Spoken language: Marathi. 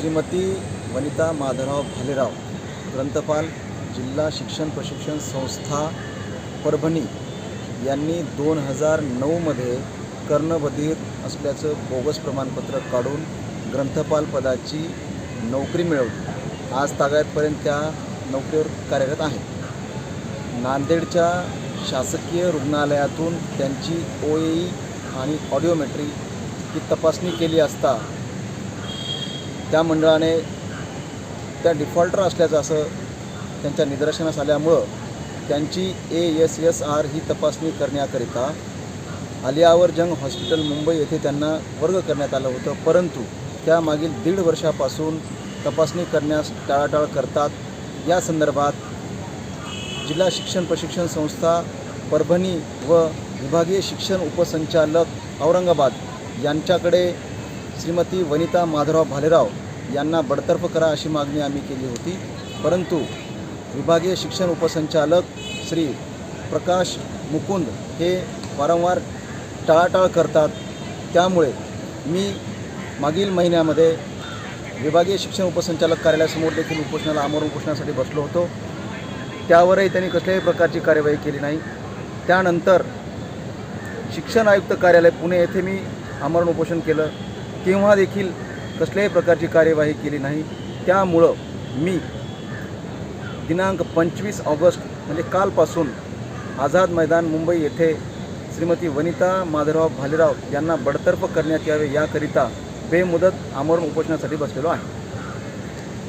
श्रीमती वनिता माधवराव भालेराव ग्रंथपाल जिल्हा शिक्षण प्रशिक्षण संस्था परभणी यांनी दोन हजार नऊमध्ये कर्णबधीर असल्याचं बोगस प्रमाणपत्र काढून ग्रंथपाल पदाची नोकरी मिळवली. आज तागायतपर्यंत त्या नोकरीवर कार्यरत आहेत. नांदेडच्या शासकीय रुग्णालयातून त्यांची ओ ई आणि ऑडिओमेट्री ही तपासणी केली असता त्या मंडळाने त्या डिफॉल्टर असल्याचं असं त्यांच्या निदर्शनास आल्यामुळं त्यांची ए एस एस आर ही तपासणी करण्याकरिता आलियावर जंग हॉस्पिटल मुंबई येथे त्यांना वर्ग करण्यात आलं होतं. परंतु त्यामागील दीड वर्षापासून तपासणी करण्यास टाळाटाळ करतात. या संदर्भात जिल्हा शिक्षण प्रशिक्षण संस्था परभणी व विभागीय शिक्षण उपसंचालक औरंगाबाद यांच्याकडे श्रीमती वनिता माधवराव भालेराव यांना बडतर्फ करा अशी मागणी आम्ही केली होती. परंतु विभागीय शिक्षण उपसंचालक श्री प्रकाश मुकुंद हे वारंवार टाळाटाळ करतात. त्यामुळे मी मागील महिन्यामध्ये विभागीय शिक्षण उपसंचालक कार्यालयासमोर देखील उपोषणाला आमरण उपोषणासाठी बसलो होतो. त्यावरही त्यांनी कसल्याही प्रकारची कार्यवाही केली नाही. त्यानंतर शिक्षण आयुक्त कार्यालय पुणे येथे मी आमरण उपोषण केलं. तेव्हा देखील कसल्याही प्रकारची कार्यवाही केली नाही. त्यामुळं मी दिनांक पंचवीस ऑगस्ट म्हणजे कालपासून आझाद मैदान मुंबई येथे श्रीमती वनिता माधवराव भालेराव यांना बडतर्फ करण्यात यावे याकरिता बेमुदत आमरण उपोषणासाठी बसलेलो आहे.